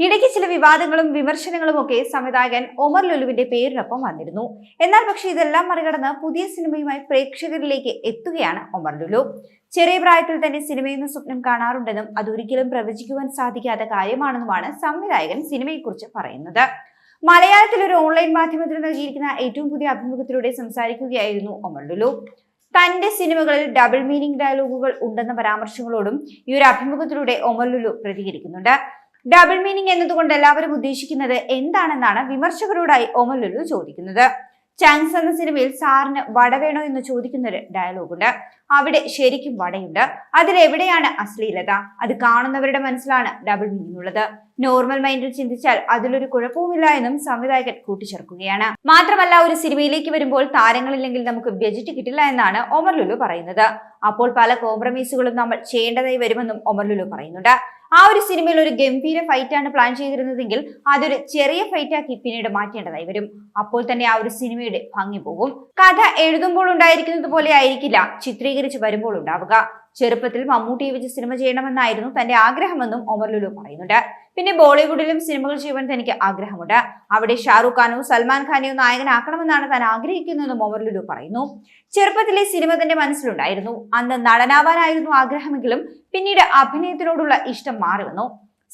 ഇടയ്ക്ക് ചില വിവാദങ്ങളും വിമർശനങ്ങളും ഒക്കെ സംവിധായകൻ ഒമർ ലുലുവിന്റെ പേരിനൊപ്പം വന്നിരുന്നു. എന്നാൽ പക്ഷേ ഇതെല്ലാം മറികടന്ന് പുതിയ സിനിമയുമായി പ്രേക്ഷകരിലേക്ക് എത്തുകയാണ് ഒമർ ലുലു. ചെറിയ പ്രായത്തിൽ തന്നെ സിനിമയെന്ന സ്വപ്നം കാണാറുണ്ടെന്നും അതൊരിക്കലും പ്രവചിക്കുവാൻ സാധിക്കാത്ത കാര്യമാണെന്നുമാണ് സംവിധായകൻ സിനിമയെക്കുറിച്ച് പറയുന്നത്. മലയാളത്തിൽ ഒരു ഓൺലൈൻ മാധ്യമത്തിന് നൽകിയിരിക്കുന്ന ഏറ്റവും പുതിയ അഭിമുഖത്തിലൂടെ സംസാരിക്കുകയായിരുന്നു ഒമർ ലുലു. തന്റെ സിനിമകളിൽ ഡബിൾ മീനിങ് ഡയലോഗുകൾ ഉണ്ടെന്ന പരാമർശങ്ങളോടും ഈ ഒരു അഭിമുഖത്തിലൂടെ ഒമർ ലുലു പ്രതികരിക്കുന്നുണ്ട്. ഡബിൾ മീനിങ് എന്നതുകൊണ്ട് എല്ലാവരും ഉദ്ദേശിക്കുന്നത് എന്താണെന്നാണ് വിമർശകരോടായി ഒമലുലു ചോദിക്കുന്നത്. ചാങ്സ് എന്ന സിനിമയിൽ സാറിന് വട വേണോ എന്ന് ചോദിക്കുന്ന ഒരു ഡയലോഗുണ്ട് അവിടെ ശരിക്കും വടയുണ്ട്. അതിലെവിടെയാണ് അശ്ലീലത? അത് കാണുന്നവരുടെ മനസ്സിലാണ് ഡബിൾ മീനിങ് ഉള്ളത്. നോർമൽ മൈൻഡിൽ ചിന്തിച്ചാൽ അതിലൊരു കുഴപ്പവുമില്ല എന്നും സംവിധായകൻ കൂട്ടിച്ചേർക്കുകയാണ്. മാത്രമല്ല ഒരു സിനിമയിലേക്ക് വരുമ്പോൾ താരങ്ങളില്ലെങ്കിൽ നമുക്ക് ബജറ്റ് കിട്ടില്ല എന്നാണ് ഒമർ ലുലു പറയുന്നത്. അപ്പോൾ പല കോംപ്രമൈസുകളും നമ്മൾ ചെയ്യേണ്ടതായി വരുമെന്നും ഒമർ ലുലു പറയുന്നുണ്ട്. ആ ഒരു സിനിമയിൽ ഒരു ഗംഭീര ഫൈറ്റ് ആണ് പ്ലാൻ ചെയ്തിരുന്നതെങ്കിൽ അതൊരു ചെറിയ ഫൈറ്റാക്കി പിന്നീട് മാറ്റേണ്ടതായി വരും. അപ്പോൾ തന്നെ ആ ഒരു സിനിമയുടെ ഭംഗി പോകും. കഥ എഴുതുമ്പോൾ ഉണ്ടായിരിക്കുന്നത് പോലെ ആയിരിക്കില്ല ചിത്രീകരിച്ച് വരുമ്പോൾ ഉണ്ടാവുക. ചെറുപ്പത്തിൽ മമ്മൂട്ടിയെ വെച്ച് സിനിമ ചെയ്യണമെന്നായിരുന്നു തന്റെ ആഗ്രഹമെന്നും ഒമർ ലുലു പറയുന്നുണ്ട്. പിന്നെ ബോളിവുഡിലും സിനിമകൾ ചെയ്യുവാൻ തനിക്ക് ആഗ്രഹമുണ്ട്. അവിടെ ഷാറുഖ് ഖാനോ സൽമാൻ ഖാനെയോ നായകനാക്കണമെന്നാണ് താൻ ആഗ്രഹിക്കുന്നതെന്നും ഒമർ ലുലു പറയുന്നു. ചെറുപ്പത്തിലെ സിനിമ തന്റെ മനസ്സിലുണ്ടായിരുന്നു. അന്ന് നടനാവാനായിരുന്നു ആഗ്രഹമെങ്കിലും പിന്നീട് അഭിനയത്തിനോടുള്ള ഇഷ്ടം മാറി വന്നു.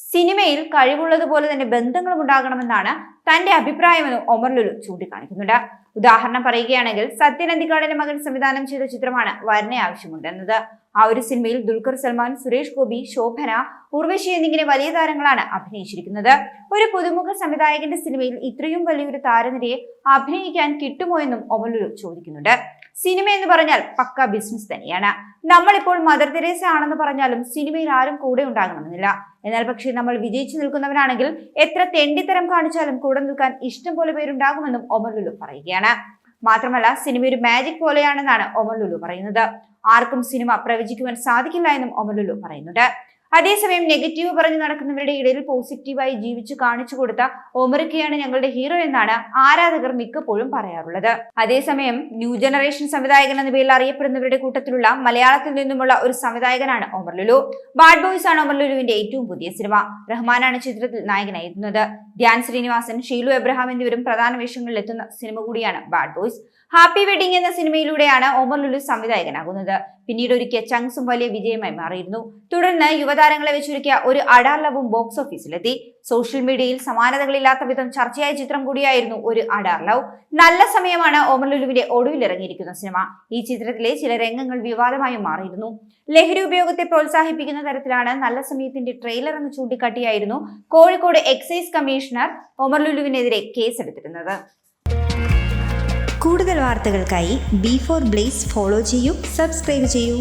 സിനിമയിൽ കഴിവുള്ളതുപോലെ തന്നെ ബന്ധങ്ങളും ഉണ്ടാകണമെന്നാണ് തന്റെ അഭിപ്രായമെന്ന് ഒമർ ലുലു ചൂണ്ടിക്കാണിക്കുന്നുണ്ട്. ഉദാഹരണം പറയുകയാണെങ്കിൽ സത്യൻ അന്തിക്കാടിന്റെ മകൻ സംവിധാനം ചെയ്ത ചിത്രമാണ് വരനെ ആവശ്യമുണ്ടെന്നത്. ആ ഒരു സിനിമയിൽ ദുൽഖർ സൽമാൻ സുരേഷ് ഗോപി ശോഭന ഉർവശി എന്നിങ്ങനെ വലിയ താരങ്ങളാണ് അഭിനയിച്ചിരിക്കുന്നത്. ഒരു പുതുമുഖ സംവിധായകന്റെ സിനിമയിൽ ഇത്രയും വലിയൊരു താരനിരയെ അഭിനയിക്കാൻ കിട്ടുമോ എന്നും ഒമലുലു ചോദിക്കുന്നുണ്ട്. സിനിമ എന്ന് പറഞ്ഞാൽ പക്ക ബിസിനസ് തന്നെയാണ്. നമ്മളിപ്പോൾ മദർ തെരേസ ആണെന്ന് പറഞ്ഞാലും സിനിമയിൽ ആരും കൂടെ ഉണ്ടാകണമെന്നില്ല. എന്നാൽ പക്ഷേ നമ്മൾ വിജയിച്ചു നിൽക്കുന്നവരാണെങ്കിൽ എത്ര തെണ്ടിത്തരം കാണിച്ചാലും കൂടെ നിൽക്കാൻ ഇഷ്ടം പോലെ പേരുണ്ടാകുമെന്നും ഒമർ ലുലു പറയുകയാണ്. മാത്രമല്ല സിനിമ ഒരു മാജിക് പോലെയാണെന്നാണ് ഒമർ ലുലു പറയുന്നത്. ആർക്കും സിനിമ പ്രവചിക്കുവാൻ സാധിക്കില്ല എന്നും ഒമർ ലുലു പറയുന്നുണ്ട്. അതേസമയം നെഗറ്റീവ് പറഞ്ഞു നടക്കുന്നവരുടെ ഇടയിൽ പോസിറ്റീവായി ജീവിച്ചു കാണിച്ചു കൊടുത്ത ഒമറിക്കയാണ് ഞങ്ങളുടെ ഹീറോ എന്നാണ് ആരാധകർ മിക്കപ്പോഴും പറയാറുള്ളത്. അതേസമയം ന്യൂ ജനറേഷൻ സംവിധായകൻ എന്ന പേരിൽ അറിയപ്പെടുന്നവരുടെ കൂട്ടത്തിലുള്ള മലയാളത്തിൽ നിന്നുമുള്ള ഒരു സംവിധായകനാണ് ഒമർ ലുലു. ബാഡ് ബോയ്സ് ആണ് ഒമർ ലുലുവിന്റെ ഏറ്റവും പുതിയ സിനിമ. റഹ്മാനാണ് ചിത്രത്തിൽ നായകനായിരുന്നത്. ധ്യാൻ ശ്രീനിവാസൻ ഷീലു എബ്രഹാം എന്നിവരും പ്രധാന വേഷങ്ങളിൽ എത്തുന്ന സിനിമ കൂടിയാണ് ബാഡ് ബോയ്സ്. ഹാപ്പി വെഡിങ് എന്ന സിനിമയിലൂടെയാണ് ഒമർ ലുലു സംവിധായകനാകുന്നത്. പിന്നീട് ഒരുക്കിയ ചങ്സും വലിയ വിജയമായി മാറിയിരുന്നു. തുടർന്ന് യുവതാരങ്ങളെ വെച്ചൊരുക്കിയ ഒരു അടാർലവും ബോക്സ് ഓഫീസിലെത്തി സോഷ്യൽ മീഡിയയിൽ സമാനതകളില്ലാത്ത വിധം ചർച്ചയായ ചിത്രം കൂടിയായിരുന്നു ഒരു അടാർ ലവ് നല്ല സമയമാണ് ഓമർ ലുലുവിന്റെ ഒടുവിൽ ഇറങ്ങിയിരിക്കുന്ന സിനിമ. ഈ ചിത്രത്തിലെ ചില രംഗങ്ങൾ വിവാദമായി മാറിയിരുന്നു. ലഹരി ഉപയോഗത്തെ പ്രോത്സാഹിപ്പിക്കുന്ന തരത്തിലാണ് നല്ല സമയത്തിന്റെ ട്രെയിലർ എന്ന് ചൂണ്ടിക്കാട്ടിയായിരുന്നു കോഴിക്കോട് എക്സൈസ് കമ്മീഷണർ ഓമർ ലുലുവിനെതിരെ കേസെടുത്തിരുന്നത്. കൂടുതൽ വാർത്തകൾക്കായി ബി ഫോർ ബ്ലേസ് ഫോളോ ചെയ്യൂ സബ്സ്ക്രൈബ് ചെയ്യൂ.